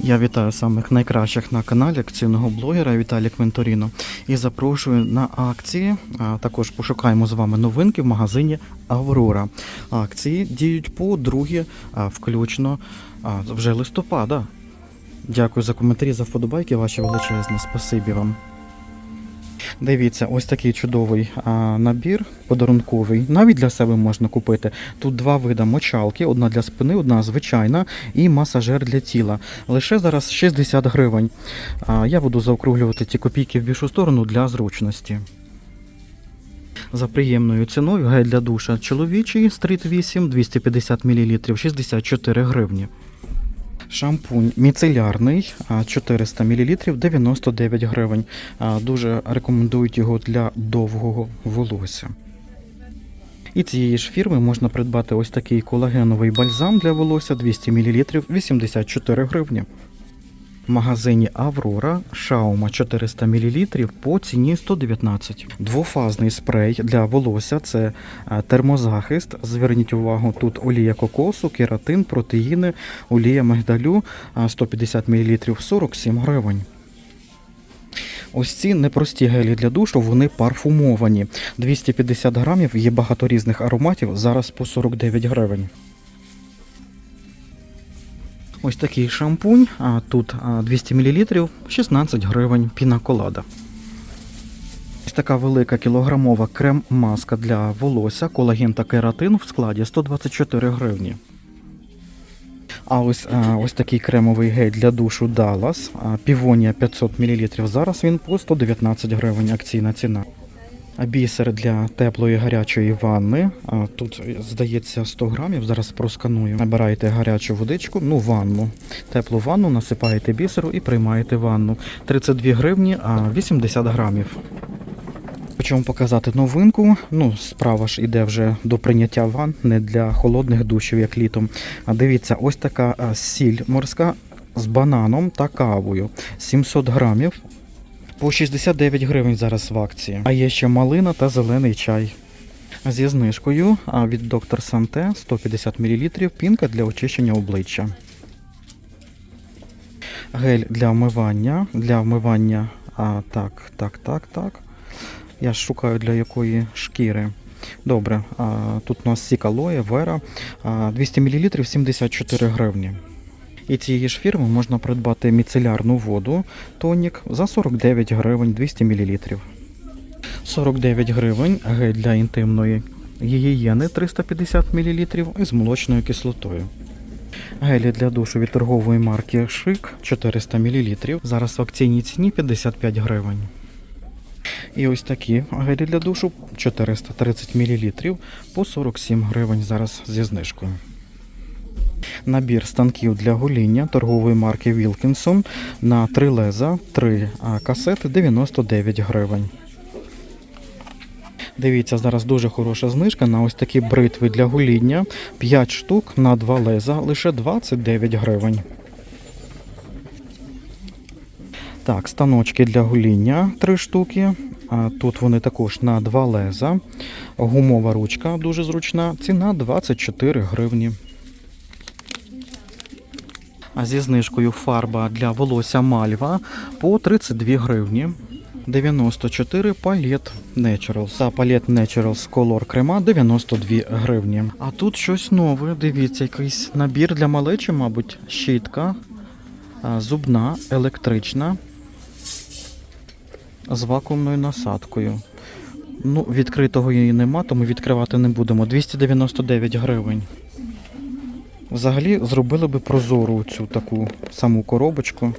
Я вітаю самих найкращих на каналі акційного блогера Віталія Квенторіно і запрошую на акції. А також пошукаємо з вами новинки в магазині Аврора. Акції діють по другі, а, включно а, вже листопада. Дякую за коментарі, за вподобайки ваші величезні. Спасибі вам. Дивіться, ось такий чудовий а, набір подарунковий. Навіть для себе можна купити. Тут два вида мочалки: одна для спини, одна звичайна, і масажер для тіла. Лише зараз 60 гривень. А, я буду заокруглювати ці копійки в більшу сторону для зручності. За приємною ціною гель для душа чоловічий стріт 8 250 мл 64 гривні. Шампунь міцелярний 400 мл 99 гривень. Дуже рекомендують його для довгого волосся. І цієї ж фірми можна придбати ось такий колагеновий бальзам для волосся 200 мл 84 гривні. В магазині Аврора Шаума 400 мл по ціні 119. Двофазний спрей для волосся це е, термозахист. Зверніть увагу, тут олія кокосу, кератин, протеїни, олія мигдалю е, 150 мл 47 гривень. Ось ці непрості гелі для душу, вони парфумовані. 250 грамів, є багато різних ароматів, зараз по 49 гривень. Ось такий шампунь, тут 200 мл, 16 гривень, пінаколада. Ось така велика кілограмова крем-маска для волосся, колаген та кератин в складі 124 гривні. А ось, ось такий кремовий гель для душу Dallas, півонія 500 мл. Зараз він по 119 гривень, акційна ціна. Бісер для теплої гарячої ванни. Тут, здається, 100 грамів. Зараз просканую. Набираєте гарячу водичку, ну ванну. Теплу ванну, насипаєте бісеру і приймаєте ванну. 32 гривні, а 80 грамів. Хочу вам показати новинку. Ну, справа ж іде вже до прийняття ванн, не для холодних душів, як літом. А дивіться, ось така сіль морська з бананом та кавою. 700 грамів. По 69 гривень зараз в акції. А є ще малина та зелений чай. Зі знижкою а від доктор Санте 150 мл пінка для очищення обличчя. Гель для вмивання. Для вмивання. А, так, так, так, так. Я ж шукаю для якої шкіри. Добре, а, тут у нас сік алоє, вера. А, 200 мл 74 гривні. І цієї ж фірми можна придбати міцелярну воду тонік за 49 гривень 200 мл. 49 гривень гель для інтимної гігієни 350 мл із молочною кислотою. Гелі для душу від торгової марки Шик 400 мл. Зараз в акційній ціні 55 гривень. І ось такі гелі для душу 430 мл по 47 гривень зараз зі знижкою. Набір станків для гоління торгової марки Wilkinson на 3 леза, 3 касети 99 гривень. Дивіться, зараз дуже хороша знижка на ось такі бритви для гоління. 5 штук на 2 леза, лише 29 гривень. Так, станочки для гоління 3 штуки. Тут вони також на 2 леза. Гумова ручка дуже зручна. Ціна 24 гривні. Зі знижкою фарба для волосся Мальва по 32 гривні. 94 палет Naturals. Та палет Naturals Color крема 92 гривні. А тут щось нове. Дивіться, якийсь набір для малечі, мабуть, щітка, зубна, електрична з вакуумною насадкою. Ну, відкритого її нема, тому відкривати не будемо. 299 гривень. Взагалі зробили би прозору цю таку саму коробочку.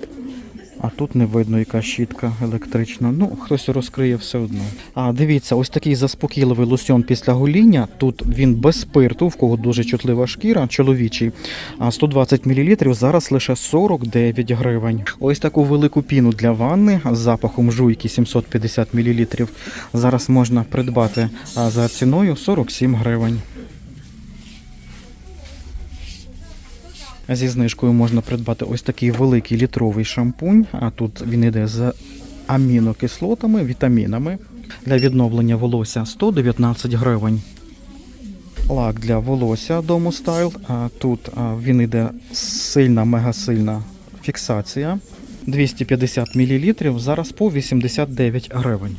А тут не видно, яка щітка електрична. Ну, хтось розкриє все одно. А дивіться, ось такий заспокійливий лосьон після гоління. Тут він без спирту, в кого дуже чутлива шкіра, чоловічий. А 120 мл зараз лише 49 гривень. Ось таку велику піну для ванни з запахом жуйки 750 мл. Зараз можна придбати за ціною 47 гривень. Зі знижкою можна придбати ось такий великий літровий шампунь. А тут він йде з амінокислотами, вітамінами. Для відновлення волосся 119 гривень. Лак для волосся Domo Style. Тут він йде сильна, мегасильна фіксація 250 мл, зараз по 89 гривень.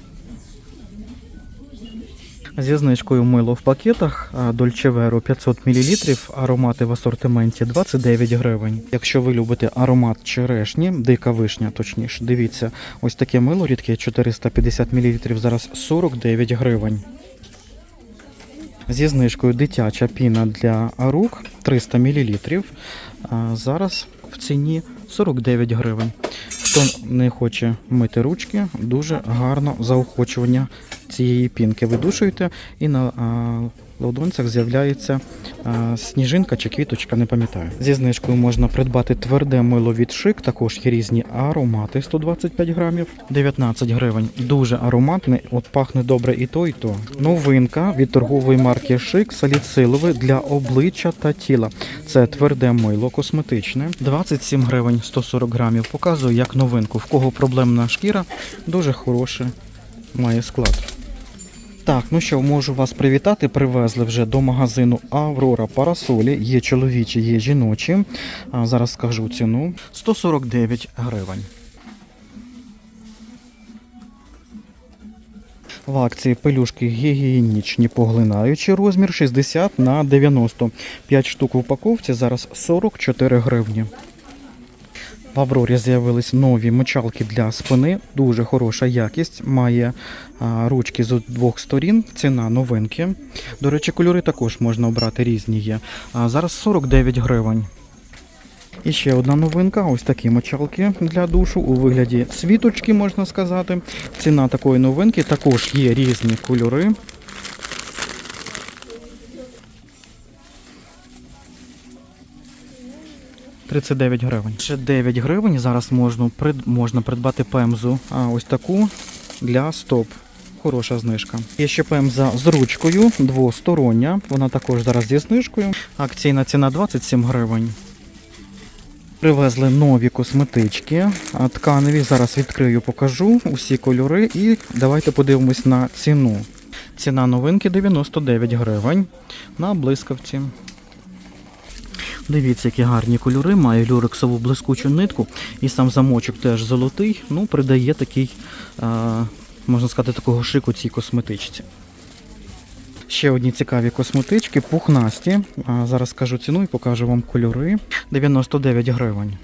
Зі знижкою мило в пакетах Dolce Vero 500 мл, аромати в асортименті 29 гривень. Якщо ви любите аромат черешні, дика вишня, точніше, дивіться, ось таке мило рідке 450 мл, зараз 49 гривень. Зі знижкою дитяча піна для рук 300 мл, зараз в ціні 49 гривень. Хто не хоче мити ручки, дуже гарно заохочування цієї пінки видушуєте, і на а, ладонцях з'являється сніжинка чи квіточка, не пам'ятаю. Зі знижкою можна придбати тверде мило від шик, також є різні аромати 125 грамів, 19 гривень. Дуже ароматний, от пахне добре і то, і то. Новинка від торгової марки Шик саліцилове для обличчя та тіла. Це тверде мило косметичне, 27 гривень 140 грамів. Показую як новинку. В кого проблемна шкіра, дуже хороший має склад. Так, ну що, можу вас привітати. Привезли вже до магазину Аврора Парасолі. Є чоловічі, є жіночі. А, зараз скажу ціну. 149 гривень. В акції пелюшки гігієнічні поглинаючі розмір 60 на 90. 5 штук в упаковці, зараз 44 гривні. В Аврорі з'явились нові мочалки для спини. Дуже хороша якість. Має а, ручки з двох сторін. Ціна новинки. До речі, кольори також можна обрати різні є. А, зараз 49 гривень. І ще одна новинка: ось такі мочалки для душу у вигляді світочки, можна сказати. Ціна такої новинки також є різні кольори. – 39 гривень. Ще 9 гривень. Зараз можна, можна придбати пемзу. А ось таку для стоп. Хороша знижка. Є ще пемза з ручкою, двостороння. Вона також зараз зі знижкою. Акційна ціна 27 гривень. Привезли нові косметички, тканеві. Зараз відкрию, покажу усі кольори і давайте подивимось на ціну. Ціна новинки 99 гривень на блискавці. Дивіться, які гарні кольори. Має люрексову блискучу нитку. І сам замочок теж золотий. Ну, придає такий, можна сказати, такого шику цій косметичці. Ще одні цікаві косметички, пухнасті. Зараз скажу ціну і покажу вам кольори. 99 гривень.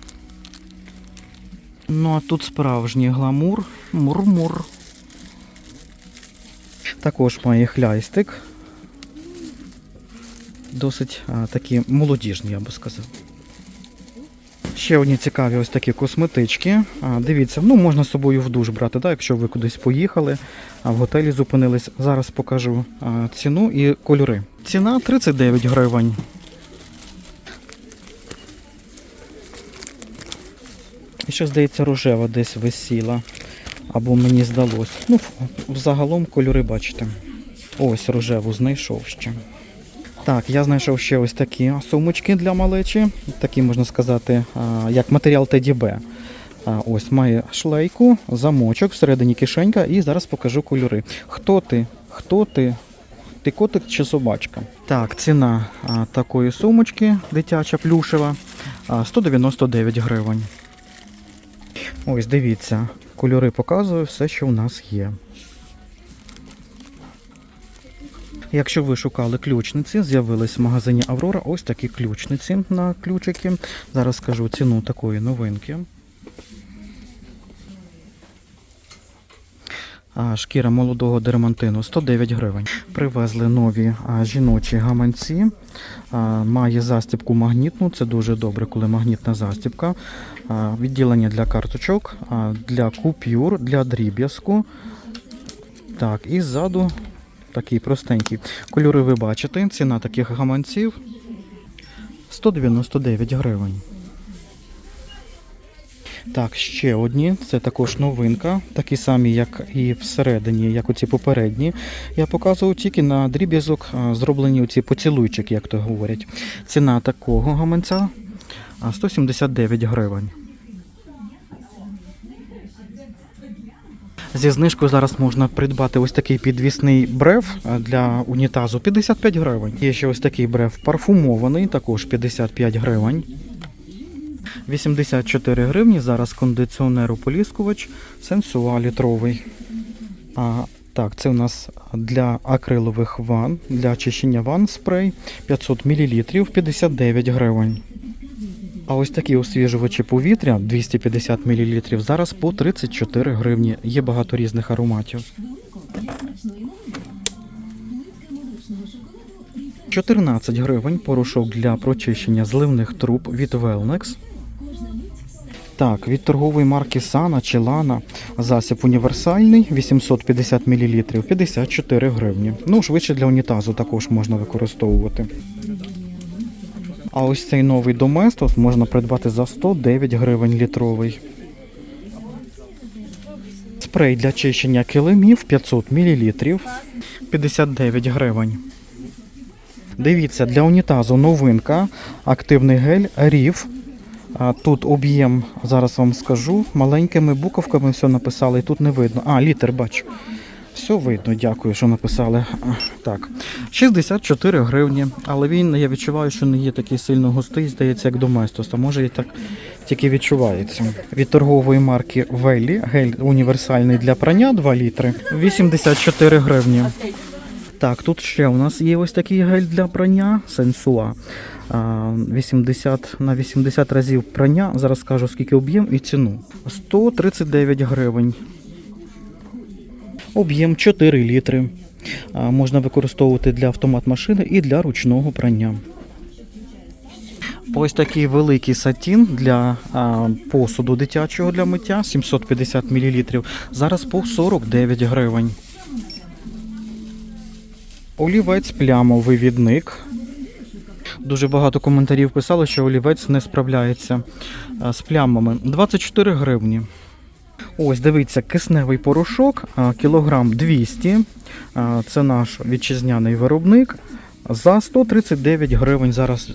Ну а тут справжній гламур. Мурмур. Також має хляйстик. Досить а, такі молодіжні, я би сказав. Ще одні цікаві ось такі косметички. А, дивіться, ну можна з собою в душ брати, да, якщо ви кудись поїхали, а в готелі зупинились. Зараз покажу а, ціну і кольори. Ціна 39 гривень. І ще, здається, рожева десь висіла. Або мені здалось. Ну, взагалом кольори бачите. Ось рожеву знайшов ще. Так, я знайшов ще ось такі сумочки для малечі. Такі, можна сказати, як матеріал ТДБ. Ось має шлейку, замочок, всередині кишенька, і зараз покажу кольори. Хто ти? Хто ти? Ти котик чи собачка? Так, ціна такої сумочки, дитяча плюшева, 199 гривень. Ось дивіться, кольори показую все, що у нас є. Якщо ви шукали ключниці, з'явились в магазині Аврора ось такі ключниці на ключики. Зараз скажу ціну такої новинки. Шкіра молодого дермантину 109 гривень. Привезли нові жіночі гаманці. Має застібку магнітну. Це дуже добре, коли магнітна застібка. Відділення для карточок, для купюр, для дріб'язку. Так, і ззаду такий простенький. Кольори ви бачите. Ціна таких гаманців 199 гривень. Так, ще одні. Це також новинка, такі самі, як і всередині, як оці попередні. Я показував тільки на дріб'язок зроблені оці поцілуйчики, як то говорять. Ціна такого гаманця 179 гривень. Зі знижкою зараз можна придбати ось такий підвісний брев для унітазу 55 гривень. Є ще ось такий брев парфумований, також 55 гривень. 84 гривні. Зараз кондиціонер ополіскувач сенсуа літровий. А, так, це у нас для акрилових ван, для очищення ван спрей 500 мл 59 гривень. А ось такі освіжувачі повітря 250 мл зараз по 34 гривні. Є багато різних ароматів. 14 гривень порошок для прочищення зливних труб від Velnex. Так, від торгової марки Sana чи Lana засіб універсальний 850 мл 54 гривні. Ну, швидше для унітазу також можна використовувати. А ось цей новий Domestos можна придбати за 109 гривень літровий. Спрей для чищення килимів 500 мл 59 гривень. Дивіться, для унітазу новинка, активний гель Рів. Тут об'єм, зараз вам скажу, маленькими буковками все написали, і тут не видно. А, літер бачу. Все видно, дякую, що написали. Так, 64 гривні, але він, я відчуваю, що не є такий сильно густий, здається, як Доместос, а може і так тільки відчувається. Від торгової марки Веллі, гель універсальний для прання 2 літри, 84 гривні. Так, тут ще у нас є ось такий гель для прання Сенсуа. 80 на 80 разів прання. Зараз скажу скільки об'єм і ціну. 139 гривень. Об'єм 4 літри. Можна використовувати для автомат машини і для ручного прання. Ось такий великий сатін для а, посуду дитячого для миття 750 мл. Зараз по 49 гривень. Олівець плямовий відник. Дуже багато коментарів писали, що олівець не справляється з плямами. 24 гривні. Ось, дивіться, кисневий порошок, кілограм 200. Це наш вітчизняний виробник. За 139 гривень зараз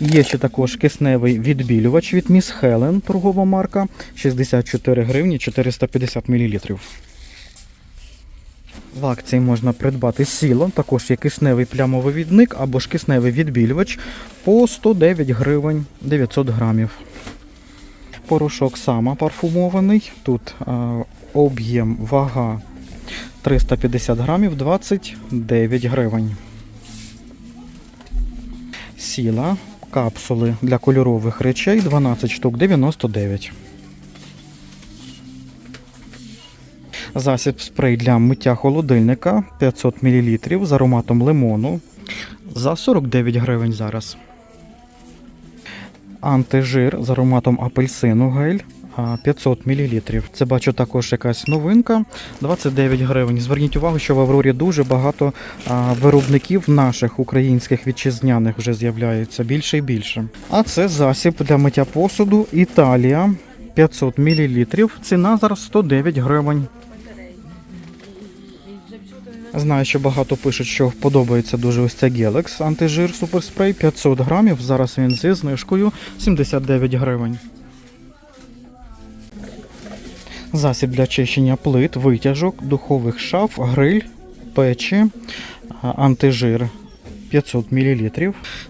Є ще також кисневий відбілювач від Міс Хелен, торгова марка, 64 гривні 450 мл. В акції можна придбати сіло, також є кисневий плямовий відник або ж кисневий відбілювач по 109 гривень 900 грамів. Порошок сама парфумований. Тут е, об'єм вага 350 грамів 29 гривень. Сіла, капсули для кольорових речей 12 штук 99. Засіб спрей для миття холодильника 500 мл з ароматом лимону за 49 гривень зараз. Антижир з ароматом апельсину гель 500 мл. Це бачу також якась новинка 29 гривень. Зверніть увагу, що в Аврорі дуже багато виробників наших українських вітчизняних вже з'являється більше і більше. А це засіб для миття посуду Італія 500 мл. Ціна зараз 109 гривень. Знаю, що багато пишуть, що подобається дуже ось ця Gelex антижир суперспрей 500 грамів. Зараз він зі знижкою 79 гривень. Засіб для чищення плит, витяжок, духових шаф, гриль, печі, антижир 500 мл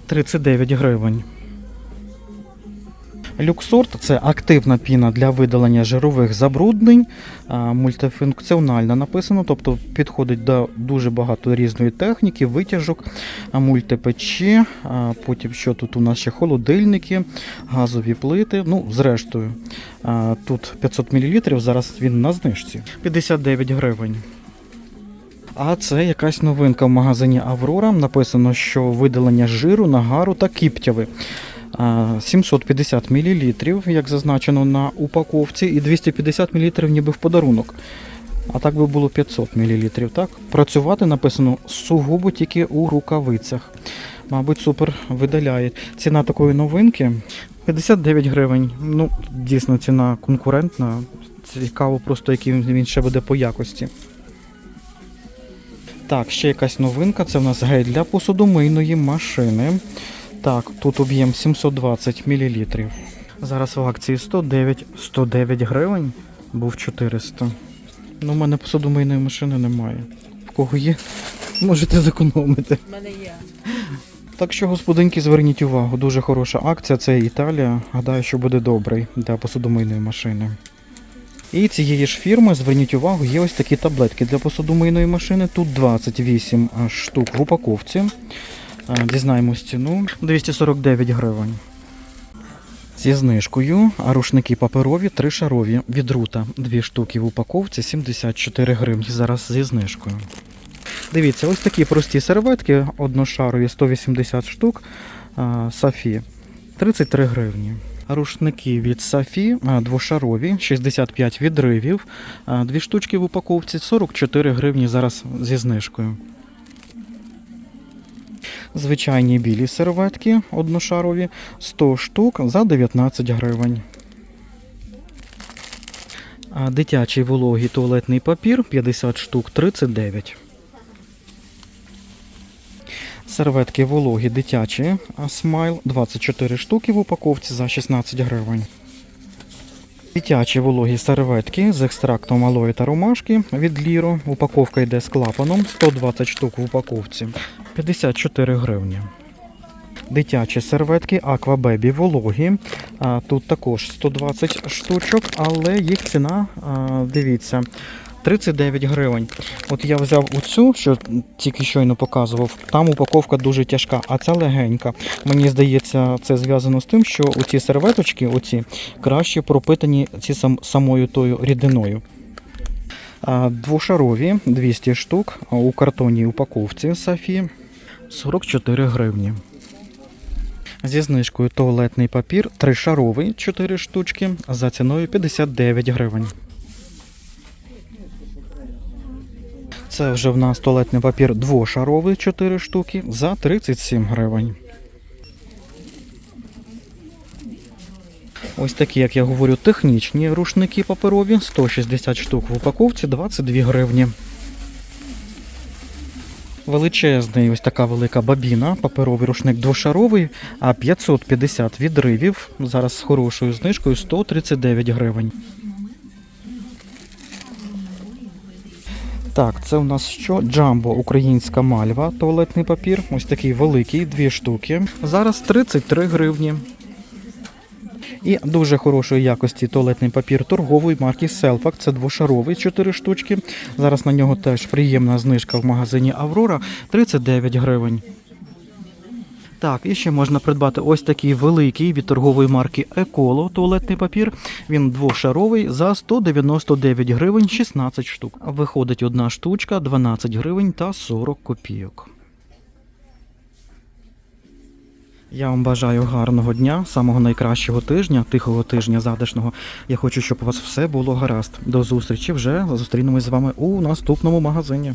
39 гривень. Люксорт це активна піна для видалення жирових забруднень, мультифункціональна написано, тобто підходить до дуже багато різної техніки, витяжок, мультипечі, потім що тут у нас ще холодильники, газові плити. Ну, зрештою, тут 500 мл, зараз він на знижці 59 гривень. А це якась новинка в магазині Аврора. Написано, що видалення жиру, нагару та кіптяви. А, 750 мл, як зазначено на упаковці, і 250 мл ніби в подарунок. А так би було 500 мл, так? Працювати написано сугубо тільки у рукавицях. Мабуть, супер видаляє. Ціна такої новинки 59 гривень. Ну, дійсно, ціна конкурентна. Цікаво просто, який він ще буде по якості. Так, ще якась новинка. Це в нас гель для посудомийної машини. Так, тут об'єм 720 мл. Зараз в акції 109, 109 гривень, був 400. Ну, в мене посудомийної машини немає. В кого є, можете зекономити. У мене є. Так що, господинки, зверніть увагу, дуже хороша акція, це Італія. Гадаю, що буде добрий для посудомийної машини. І цієї ж фірми, зверніть увагу, є ось такі таблетки для посудомийної машини. Тут 28 штук в упаковці. А, Дізнаємось ціну 249 гривень. Зі знижкою, а рушники паперові, три шарові від рута. Дві штуки в упаковці 74 гривні. Зараз зі знижкою. Дивіться, ось такі прості серветки, одношарові 180 штук. Сафі 33 гривні. Рушники від Сафі двошарові, 65 відривів. Дві штучки в упаковці 44 гривні зараз зі знижкою. Звичайні білі серветки одношарові 100 штук за 19 гривень. Дитячий вологий туалетний папір 50 штук 39. Серветки вологі дитячі смайл 24 штуки в упаковці за 16 гривень. Дитячі вологі серветки з екстрактом алої та ромашки від Ліро. Упаковка йде з клапаном 120 штук в упаковці 54 гривні. Дитячі серветки Аквабебі вологі. Тут також 120 штучок, але їх ціна, дивіться, 39 гривень. От я взяв оцю, що тільки щойно показував. Там упаковка дуже тяжка, а ця легенька. Мені здається, це зв'язано з тим, що оці серветочки, оці, краще пропитані ці сам, самою тою рідиною. Двошарові 200 штук у картонній упаковці Сафі 44 гривні. Зі знижкою туалетний папір тришаровий 4 штучки за ціною 59 гривень. Це вже в нас туалетний папір двошаровий 4 штуки за 37 гривень. Ось такі, як я говорю, технічні рушники паперові 160 штук в упаковці 22 гривні. Величезний, ось така велика бабіна, паперовий рушник двошаровий, а 550 відривів. Зараз з хорошою знижкою 139 гривень. Так, це у нас що? Джамбо українська мальва, туалетний папір. Ось такий великий, дві штуки. Зараз 33 гривні. І дуже хорошої якості туалетний папір торгової марки Селфак. Це двошаровий 4 штучки. Зараз на нього теж приємна знижка в магазині Аврора 39 гривень. Так, і ще можна придбати ось такий великий від торгової марки Еколо туалетний папір. Він двошаровий за 199 гривень 16 штук. Виходить одна штучка 12 гривень та 40 копійок. Я вам бажаю гарного дня, самого найкращого тижня, тихого тижня затишного. Я хочу, щоб у вас все було гаразд. До зустрічі вже зустрінемось з вами у наступному магазині.